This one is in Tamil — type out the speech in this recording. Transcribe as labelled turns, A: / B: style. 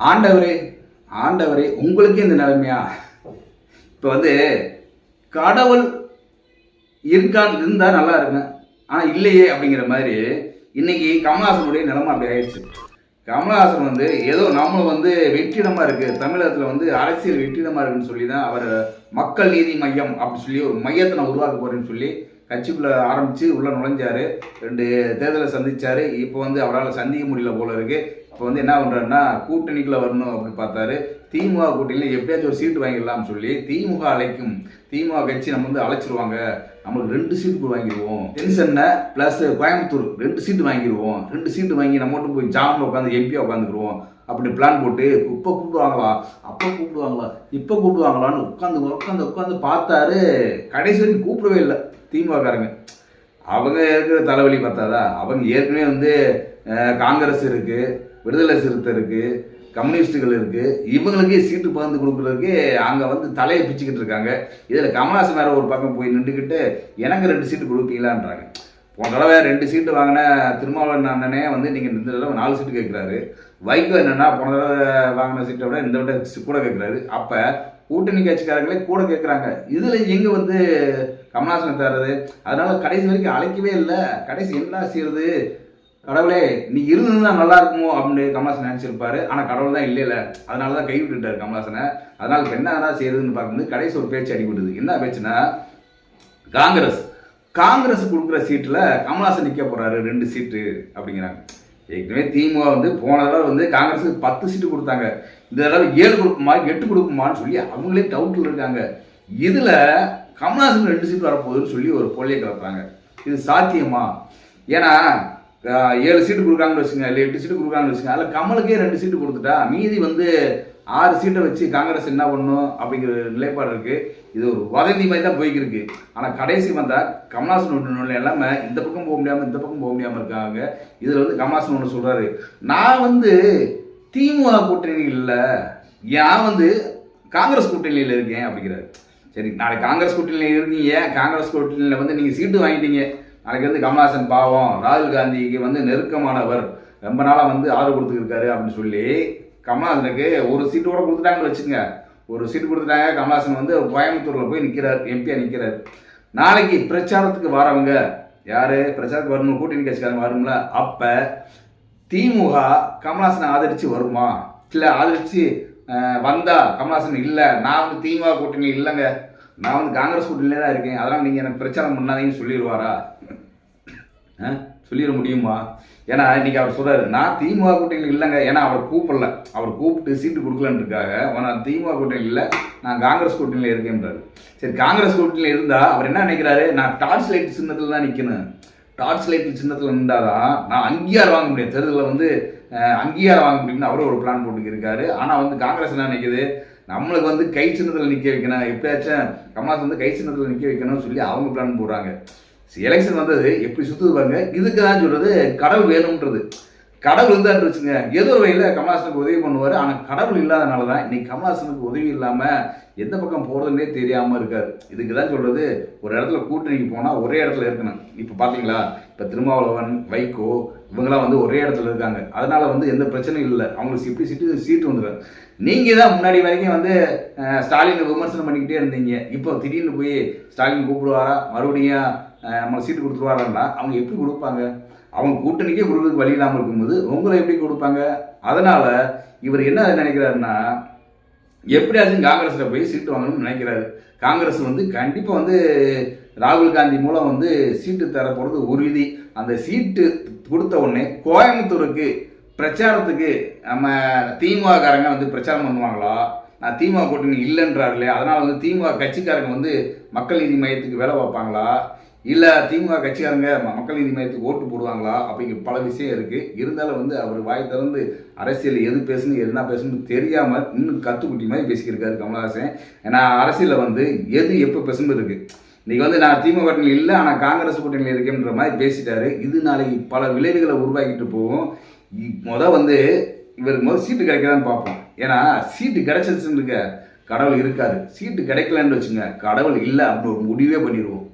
A: ஆண்டவரே ஆண்டவரே உங்களுக்கே இந்த நிலைமையா? இப்போ வந்து கடவுள் இருக்கான் இருந்தால் நல்லா இருக்கும். ஆனால் இல்லையே அப்படிங்கிற மாதிரி இன்னைக்கு கமல்ஹாசனுடைய நிலைமை அப்படி ஆயிடுச்சு. கமல்ஹாசன் வந்து ஏதோ நம்மளும் வந்து வெற்றிடமாக இருக்குது தமிழகத்தில் வந்து அரசியல் வெற்றிடமாக இருக்குன்னு சொல்லி தான் அவர் மக்கள் நீதி மையம் அப்படின்னு சொல்லி ஒரு மையத்தை நான் உருவாக்க போகிறேன்னு சொல்லி கட்சிக்குள்ளே ஆரம்பித்து உள்ளே நுழைஞ்சாரு. ரெண்டு தேர்தலை சந்தித்தார் இப்போ வந்து அவரால் சந்திக்க முடியல போல இருக்குது இப்போ வந்து என்ன பண்ணுறாருன்னா கூட்டணிக்குள்ளே வரணும் அப்படின்னு பார்த்தாரு. திமுக கூட்டணியில் எப்படியாச்சும் ஒரு சீட்டு வாங்கிடலாம்னு சொல்லி திமுக அழைக்கும். திமுக கட்சி நம்ம வந்து அழைச்சிருவாங்க. நம்மளுக்கு ரெண்டு சீட்டு வாங்கிடுவோம். டென்ஷன்னை ப்ளஸ் கோயம்புத்தூர் ரெண்டு சீட்டு வாங்கிடுவோம். ரெண்டு சீட்டு வாங்கி நம்ம மட்டும் போய் ஜாமில் உட்காந்து எம்பியாக உட்காந்துக்குருவோம் அப்படி பிளான் போட்டு இப்போ கூப்பிடுவாங்களா? அப்போ கூப்பிடுவாங்களா? இப்போ கூப்பிடுவாங்களான்னு உட்காந்து உட்காந்து உட்காந்து பார்த்தாரு. கடைசி வரைக்கும் கூப்பிடவே இல்லை. திமுகக்காரங்க அவங்க இருக்கிற தலைவலி பார்த்தாதா? அவங்க ஏற்கனவே வந்து காங்கிரஸ் இருக்குது விடுதலை சிறுத்தை இருக்குது கம்யூனிஸ்டுகள் இருக்குது இவங்களுக்கே சீட்டு பகிர்ந்து கொடுக்குறதுக்கு அங்கே வந்து தலையை பிச்சுக்கிட்டு இருக்காங்க. இதில் கமல்ஹாசன் வேறு ஒரு பக்கம் போய் நின்றுக்கிட்டு எனக்கு ரெண்டு சீட்டு கொடுப்பீங்களான்றாங்க. போன தடவை ரெண்டு சீட்டு வாங்கின திருமாவளவன் அண்ணனே வந்து நீங்கள் இந்த தடவை நாலு சீட்டு கேட்குறாரு. வைகோ என்னென்னா போன தடவை வாங்கின சீட்டை விட இந்த விட கூட கேட்குறாரு. அப்போ கூட்டணி கட்சிக்காரங்களே கூட கேட்குறாங்க. இதில் எங்கே வந்து கமல்ஹாசனை தர்றது அதனால் கடைசி வரைக்கும் அழைக்கவே இல்லை. கடைசி என்ன செய்யறது? கடவுளே நீ இருந்திருந்தா நல்லா இருக்குமோ அப்படின்னு கமலாசன் நினச்சிருப்பாரு. ஆனால் கடவுள் தான் இல்லைல்ல அதனால தான் கை விட்டுட்டார் கமலாசனை அதனால இப்போ என்ன செய்யறதுன்னு பார்க்கும்போது கடைசி ஒரு பேச்சு அடிபடுது என்ன பேச்சுன்னா காங்கிரஸ். காங்கிரஸ் கொடுக்குற சீட்டில் கமலாசன் நிற்க போறாரு ரெண்டு சீட்டு அப்படிங்கிறாங்க. ஏற்கனவே திமுக வந்து போன தடவை வந்து காங்கிரஸுக்கு பத்து சீட்டு கொடுத்தாங்க. இந்த தடவை ஏழு கொடுக்குமா எட்டு கொடுக்குமான்னு சொல்லி அவங்களே டவுட்டில் இருக்காங்க. இதில் கமலாசன் ரெண்டு சீட்டு வரப்போகுதுன்னு சொல்லி ஒரு கொள்ளையை கிளப்புறாங்க. இது சாத்தியமா? ஏன்னா ஏழு சீட்டு கொடுக்குறாங்கன்னு வச்சுங்க இல்லை எட்டு சீட்டு கொடுக்குறாங்கன்னு வச்சுங்க அதில் கமலுக்கே ரெண்டு சீட்டு கொடுத்துட்டா மீதி வந்து ஆறு சீட்டை வச்சு காங்கிரஸ் என்ன பண்ணும் அப்படிங்கிற நிலைப்பாடு இருக்குது இது ஒரு வதந்தி மாதிரி தான் போய்க்கிருக்கு ஆனால் கடைசி வந்தால் கமல்ஹாசன் ஒன்று எல்லாமே இந்த பக்கம் போக முடியாமல் இந்த பக்கம் போக முடியாமல் இருக்காங்க. இதில் வந்து கமல்ஹாசன் ஒன்று சொல்கிறாரு நான் வந்து திமுக கூட்டணி இல்லை ஏன் வந்து காங்கிரஸ் கூட்டணியில் இருக்கேன்? அப்படிங்கிறாரு. சரி நாளைக்கு காங்கிரஸ் கூட்டணியில் இருக்கீங்க. காங்கிரஸ் கூட்டணியில் வந்து நீங்கள் சீட்டு வாங்கிட்டீங்க. அன்றைக்கி வந்து கமல்ஹாசன் பாவம் ராகுல் காந்திக்கு வந்து நெருக்கமானவர் ரொம்ப நாளாக வந்து ஆதரவு கொடுத்துருக்காரு அப்படின்னு சொல்லி கமல்ஹாசனுக்கு ஒரு சீட்டு கூட கொடுத்துட்டாங்கன்னு வச்சுங்க ஒரு சீட்டு கொடுத்துட்டாங்க கமல்ஹாசன் வந்து கோயம்புத்தூரில் போய் நிற்கிறார் எம்பியாக நிற்கிறார் நாளைக்கு பிரச்சாரத்துக்கு வரவங்க. யார்? பிரச்சாரத்துக்கு வரணும் கூட்டணி கட்சிக்காரங்க வரும்ல. அப்போ திமுக கமல்ஹாசனை ஆதரித்து வருமா? இல்லை ஆதரித்து வந்தா கமல்ஹாசன் இல்லை. நான் வந்து திமுக கூட்டணி இல்லைங்க. நான் வந்து காங்கிரஸ் கூட்டணியிலே தான் இருக்கேன். அதெல்லாம் நீங்கள் எனக்கு பிரச்சாரம் பண்ணாதீங்கன்னு சொல்லிடுவாரா? ஆ? சொல்லிட முடியுமா? ஏன்னா இன்னைக்கு அவர் சொல்றாரு நான் திமுக கூட்டணியில் இல்லைங்க. ஏன்னா அவர் கூப்பிடல. அவர் கூப்பிட்டு சீட்டு கொடுக்கலன்றதுக்காக நான் திமுக கூட்டணியில் இல்லை நான் காங்கிரஸ் கூட்டணியில் இருக்கேன்றாரு. சரி காங்கிரஸ் கூட்டணியில் இருந்தால் அவர் என்ன நினைக்கிறாரு? நான் டார்ச் லைட் சின்னத்தில் தான் நிற்கணும் டார்ச் லைட் சின்னத்தில் இருந்தால் தான் நான் அங்கீகாரம் வாங்க முடியும். தேர்தலில் வந்து அங்கீகாரம் வாங்க முடியும்னு அவரும் ஒரு பிளான் போட்டுக்கிருக்காரு. ஆனால் வந்து காங்கிரஸ் என்ன நினைக்குது? நம்மளுக்கு வந்து கை சின்னத்தில் நிற்க வைக்கணும். எப்படியாச்சும் கமலாஸ் வந்து கை சின்னத்தில் நிற்க வைக்கணும்னு சொல்லி அவங்க பிளான் போடுறாங்க. எலெக்ஷன் வந்தது எப்படி சுற்றுது பாருங்க. இதுக்கு தான் சொல்கிறது கடல் வேணும்ன்றது. கடவுள் இருந்தான்னு வச்சுங்க. ஏதோ ஒரு வகையில் கமல்ஹாசனுக்கு உதவி பண்ணுவார். ஆனால் கடவுள் இல்லாதனால தான் இன்னைக்கு கமல்ஹாசனுக்கு உதவி இல்லாமல் எந்த பக்கம் போகிறதுனே தெரியாமல் இருக்கார். இதுக்கு தான் சொல்கிறது ஒரு இடத்துல கூட்டணிக்கு போனால் ஒரே இடத்துல இருக்கணும். இப்போ பார்த்தீங்களா இப்போ திருமாவளவன் வைகோ இவங்கெல்லாம் வந்து ஒரே இடத்துல இருக்காங்க. அதனால வந்து எந்த பிரச்சனையும் இல்லை. அவங்களுக்கு எப்படி சீட்டு சீட்டு வந்துடும் நீங்கள் தான் முன்னாடி வரைக்கும் வந்து ஸ்டாலினை விமர்சனம் பண்ணிக்கிட்டே இருந்தீங்க. இப்போ திடீர்னு போய் ஸ்டாலின் கூப்பிடுவாரா? மறுபடியும் நம்மளை சீட்டு கொடுத்துருவாரான்னா அவங்க எப்படி கொடுப்பாங்க? அவங்க கூட்டணிக்கே கொடுக்குறதுக்கு வழி இல்லாமல் இருக்கும்போது உங்களை எப்படி கொடுப்பாங்க? அதனால் இவர் என்ன நினைக்கிறாருன்னா எப்படியாச்சும் காங்கிரஸில் போய் சீட்டு வாங்கணும்னு நினைக்கிறாரு. காங்கிரஸ் வந்து கண்டிப்பாக வந்து ராகுல் காந்தி மூலம் வந்து சீட்டு தரப்போகிறது உறுதி அந்த சீட்டு கொடுத்த உடனே கோயம்புத்தூருக்கு பிரச்சாரத்துக்கு நம்ம திமுககாரங்க வந்து பிரச்சாரம் பண்ணுவாங்களா? நான் திமுக கூட்டணி இல்லைன்றாரு இல்லையா அதனால் வந்து திமுக கட்சிக்காரங்க வந்து மக்கள் நீதி மையத்துக்கு வேலை பார்ப்பாங்களா? இல்லை திமுக கட்சிக்காரங்க மக்கள் நீதி மையத்துக்கு ஓட்டு போடுவாங்களா? அப்படிங்கிற பல விஷயம் இருக்குது இருந்தாலும் வந்து அவர் வாய் திறந்து அரசியல் எது பேசணும் என்ன பேசணும் தெரியாமல் இன்னும் கத்துக்குட்டி மாதிரி பேசிக்கிருக்காரு கமலஹாசன். ஏன்னா அரசியலில் வந்து எது எப்போ பேசணும் இருக்குது இன்னைக்கு வந்து நான் திமுக கூட்டணியில் இல்லை ஆனால் காங்கிரஸ் கூட்டணியில் இருக்கேன்ற மாதிரி பேசிட்டாரு. இது நாளைக்கு பல விளைவுகளை உருவாக்கிட்டு போகும். மொதல் வந்து இவருக்கு முதல் சீட்டு கிடைக்கலான்னு பார்ப்போம். ஏன்னா சீட்டு கிடைச்சிருச்சுன்னு இருக்க கடவுள் இருக்காது. சீட்டு கிடைக்கலன்னு வச்சுங்க கடவுள் இல்லை அப்படின்னு ஒரு முடிவே பண்ணிடுவோம்.